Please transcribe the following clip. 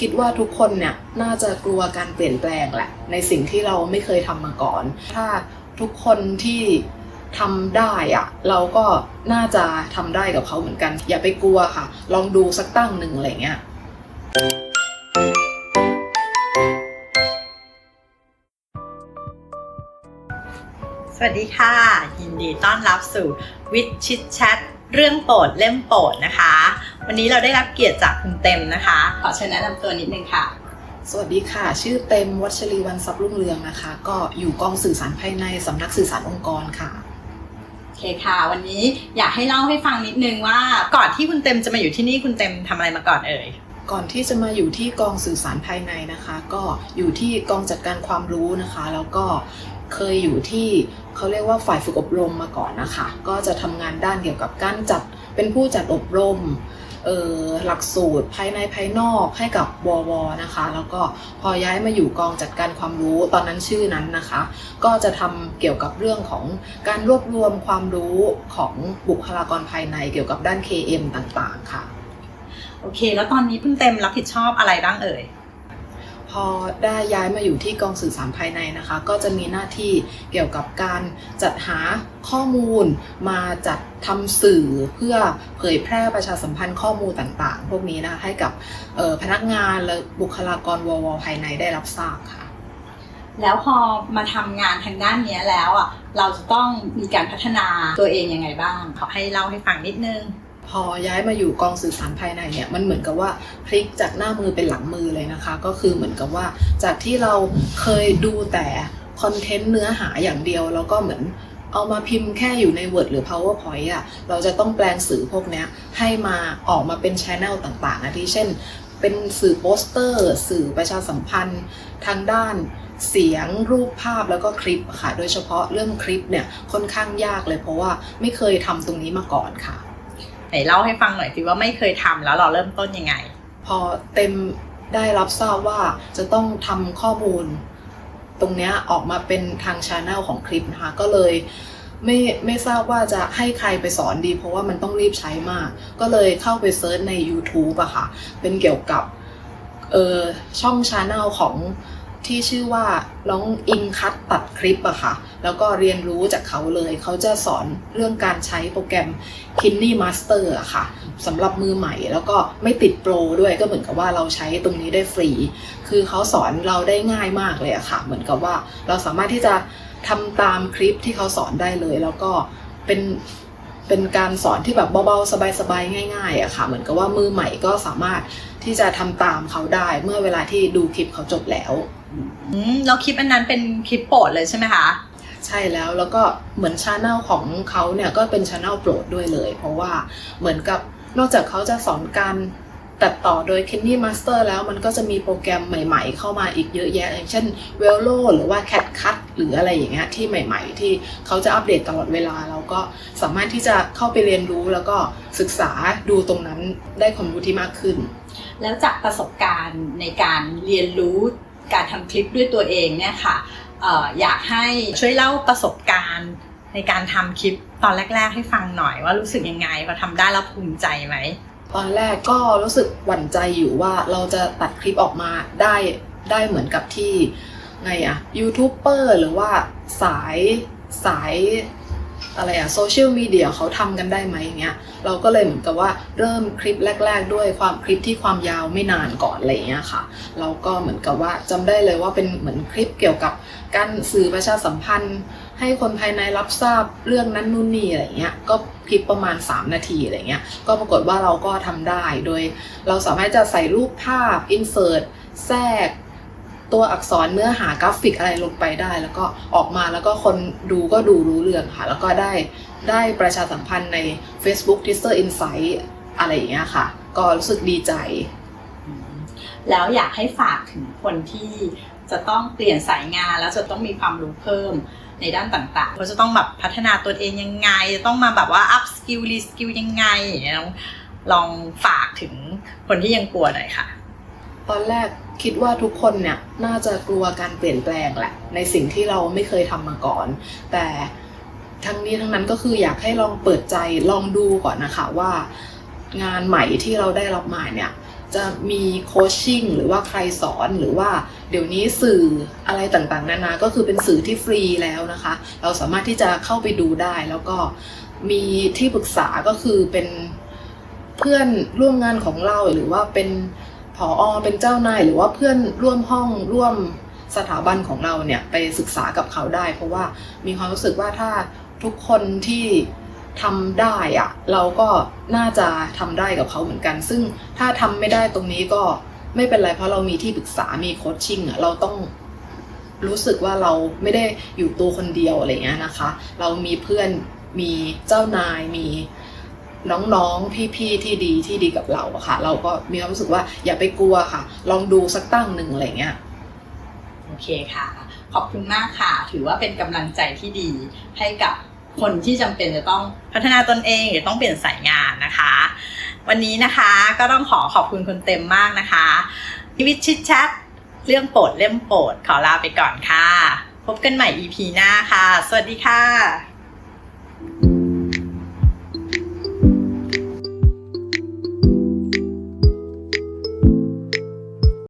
คิดว่าทุกคนเนี่ยน่าจะกลัวการเปลี่ยนแปลงแหละ ในสิ่งที่เราไม่เคยทำมาก่อน ถ้าทุกคนที่ทำได้อะเราก็น่าจะทำได้กับเขาเหมือนกัน อย่าไปกลัวค่ะ ลองดูสักตั้งหนึ่งอะไรเงี้ยสวัสดีค่ะ ยินดีต้อนรับสู่วิชชิดแชท เรื่องโปรดเล่มโปรดนะคะ วันนี้เราได้รับเกียรติจากคุณเต็มนะคะ ขอเชิญแนะนำตัวนิดนึงค่ะ สวัสดีค่ะ ชื่อเต็มวัชรีวันทรัพย์รุ่งเรืองนะคะ ก็อยู่กองสื่อสารภายในสำนักสื่อสารองค์กรค่ะโอเคค่ะ วันนี้อยากให้เล่าให้ฟังนิดนึงว่าก่อนที่คุณเต็มจะมาอยู่ที่นี่คุณเต็มทำอะไรมาก่อนเอ่ยก่อนที่จะมาอยู่ที่กองสื่อสารภายในนะคะ ก็อยู่ที่กองจัดการความรู้นะคะ แล้วก็เคยอยู่ที่เขาเรียกว่าฝ่ายฝึกอบรมมาก่อนนะคะ ก็จะทำงานด้านเกี่ยวกับการจัดเป็นผู้จัดอบรมหลักสูตรภายในภายนอกให้กับววนะคะ แล้วก็พอย้ายมาอยู่กองจัดการความรู้ตอนนั้นชื่อนั้นนะคะ ก็จะทำเกี่ยวกับเรื่องของการรวบรวมความรู้ของบุคลากรภายในเกี่ยวกับด้าน KM ต่างๆ ค่ะ โอเค แล้วตอนนี้คุณเต็มรับผิดชอบอะไรบ้างเอ่ย พอได้ย้ายมาอยู่ที่กองสื่อสารภายในนะคะ ก็จะมีหน้าที่เกี่ยวกับการจัดหาข้อมูล มาจัดทำสื่อเพื่อเผยแพร่ประชาสัมพันธ์ข้อมูลต่างๆ พวกนี้นะคะให้กับออพนักงานและบุคลากรววภายในได้รับทราบค่ะ แล้วพอมาทำงานทางด้านนี้แล้วอะเราจะต้องมีการพัฒนาตัวเองยังไงบ้างขอให้เล่าให้ฟังนิดนึง พอย้ายมาอยู่กองสื่อสารภายในเนี่ยมันเหมือนกับว่าพลิกจากหน้ามือเป็นหลังมือเลยนะคะ ก็คือเหมือนกับว่าจากที่เราเคยดูแต่คอนเทนต์เนื้อหาอย่างเดียวแล้วก็เหมือนเอามาพิมพ์แค่อยู่ใน Word หรือ PowerPoint อะเราจะต้องแปลงสื่อพวกนี้ให้มาออกมาเป็นช anel ต่างๆอาทิเช่น เป็นสื่อโปสเตอร์ สื่อประชาสัมพันธ์ ทางด้านเสียงรูปภาพแล้วก็คลิปค่ะ โดยเฉพาะเรื่องคลิปเนี่ยค่อนข้างยากเลยเพราะว่าไม่เคยทำตรงนี้มาก่อนค่ะ ไหนเล่าให้ฟังหน่อยสิว่าไม่เคยทำแล้วเราเริ่มต้นยังไง พอเต็มได้รับทราบว่าจะต้องทำข้อมูล ตรงเนี้ยออกมาเป็นทางช anel ของคลิปนะคะก็เลยไม่ไม่ทราบว่าจะให้ใครไปสอนดี เพราะว่ามันต้องรีบใช้มาก ก็เลยเข้าไปเซิร์ชใน YouTube อะค่ะ เป็นเกี่ยวกับเออช่องช anel ของ ที่ชื่อว่าน้องอิงคัตตัดคลิปอะค่ะ แล้วก็เรียนรู้จากเขาเลย เขาจะสอนเรื่องการใช้โปรแกรม k i n n y Master อะค่ะสำหรับมือใหม่แล้วก็ไม่ติดโปรด้วยก็เหมือนกับว่าเราใช้ตรงนี้ได้ฟรี คือเขาสอนเราได้ง่ายมากเลยอะค่ะ เหมือนกับว่าเราสามารถที่จะทำตามคลิปที่เขาสอนได้เลย แล้วก็เป็นเป็นการสอนที่แบบเบาๆ สบายๆ ง่ายๆอะค่ะ เหมือนกับว่ามือใหม่ก็สามารถที่จะทำตามเขาได้เมื่อเวลาที่ดูคลิปเขาจบแล้ว แล้วคลิปอันนั้นเป็นคลิปโปรดเลยใช่ไหมคะ ใช่แล้วแล้วก็เหมือนชาแนลของเขาเนี่ยก็เป็นชาแนลโปรดด้วยเลย เพราะว่าเหมือนกับนอกจากเขาจะสอนการตัดต่อโดย k e n n y Master แล้วมันก็จะมีโปรแกรมใหม่ๆ เข้ามาอีกเยอะแยะ อย่างเช่น v e l o หรือว่า CatCut หรืออะไรอย่างเงี้ยที่ใหม่ๆ ที่เขาจะอัปเดตตลอดเวลา เราก็สามารถที่จะเข้าไปเรียนรู้แล้วก็ศึกษาดูตรงนั้นได้ความรู้ที่มากขึ้น แล้วจากประสบการณ์ในการเรียนรู้ การทำคลิปด้วยตัวเองเนี่ยค่ะอยากให้ช่วยเล่าประสบการณ์ในการทำคลิปตอนแรก ๆ ให้ฟังหน่อยว่ารู้สึกยังไงพอทำได้แล้วภูมิใจไหมตอนแรกก็รู้สึกหวั่นใจอยู่ว่าเราจะตัดคลิปออกมาได้ได้เหมือนกับที่ไงอะยูทูบเบอร์หรือว่าสายสาย อะไรอะโซเชียลมีเดียเขาทำกันได้ไหมอย่างเงี้ยเราก็เลยเหมือนกับว่าเริ่มคลิปแรก ๆ ด้วยความคลิปที่ความยาวไม่นานก่อนอะไรเงี้ยค่ะเราก็เหมือนกับว่าจำได้เลยว่าเป็นเหมือนคลิปเกี่ยวกับการสื่อประชาสัมพันธ์ ให้คนภายในรับทราบเรื่องนั้นนู่นนี่อะไรเงี้ยก็คลิปประมาณ 3 นาทีอะไรเงี้ยก็ปรากฏว่าเราก็ทำได้โดย เราสามารถจะใส่รูปภาพอินเสิร์ตแทรก ตัวอักษรเนื้อหากราฟิกอะไรลงไปได้ แล้วก็ออกมาแล้วก็คนดูก็ดูรู้เรื่องค่ะ แล้วก็ได้ได้ประชาสัมพันธ์ใน Facebook t w i t t e r Insight อะไรอย่างเงี้ยค่ะ ก็รู้สึกดีใจ แล้วอยากให้ฝากถึงคนที่จะต้องเปลี่ยนสายงานแล้วจะต้องมีความรู้เพิ่มในด้านต่างๆเขาจะต้องแบบพัฒนาตัวเองยังไง จะต้องมาแบบว่า up skill re skill ยังไงอย่างเงี้ยลองลองฝากถึงคนที่ยังกลัวหน่อยค่ะ ตอนแรก คิดว่าทุกคนเนี่ยน่าจะกลัวการเปลี่ยนแปลงแหละ ในสิ่งที่เราไม่เคยทำมาก่อน แต่ทั้งนี้ทั้งนั้นก็คืออยากให้ลองเปิดใจลองดูก่อนนะคะว่างานใหม่ที่เราได้รับมาเนี่ยจะมีโคชชิ่งหรือว่าใครสอนหรือว่าเดี๋ยวนี้สื่ออะไรต่างๆ นานา ก็คือเป็นสื่อที่ฟรีแล้วนะคะ เราสามารถที่จะเข้าไปดูได้แล้วก็มีที่ปรึกษาก็คือเป็นเพื่อนร่วมงานของเราหรือว่าเป็น ผออเป็นเจ้านายหรือว่าเพื่อนร่วมห้องร่วมสถาบันของเราเนี่ยไปศึกษากับเขาได้ เพราะว่ามีความรู้สึกว่าถ้าทุกคนที่ทำได้อะเราก็น่าจะทำได้กับเขาเหมือนกัน ซึ่งถ้าทำไม่ได้ตรงนี้ก็ไม่เป็นไรเพราะเรามีที่ปรึกษามีโคชชิ่งอะเราต้องรู้สึกว่าเราไม่ได้อยู่ตัวคนเดียวอะไรเงี้ยนะคะ เรามีเพื่อนมีเจ้านายมี น้องๆ พี่ๆ ที่ดีที่ดีกับเราอะค่ะ เราก็มีความรู้สึกว่าอย่าไปกลัวค่ะ ลองดูสักตั้งหนึ่งอะไรเงี้ย โอเคค่ะ ขอบคุณมากค่ะ ถือว่าเป็นกำลังใจที่ดีให้กับคนที่จำเป็นจะต้องพัฒนาตนเองหรือต้องเปลี่ยนสายงานนะคะ วันนี้นะคะก็ต้องขอขอบคุณคุณเต็มมากนะคะชีวิตชิดแชทเรื่องโปรดเล่มโปรดขอลาไปก่อนค่ะ พบกันใหม่ EP หน้าค่ะ สวัสดีค่ะ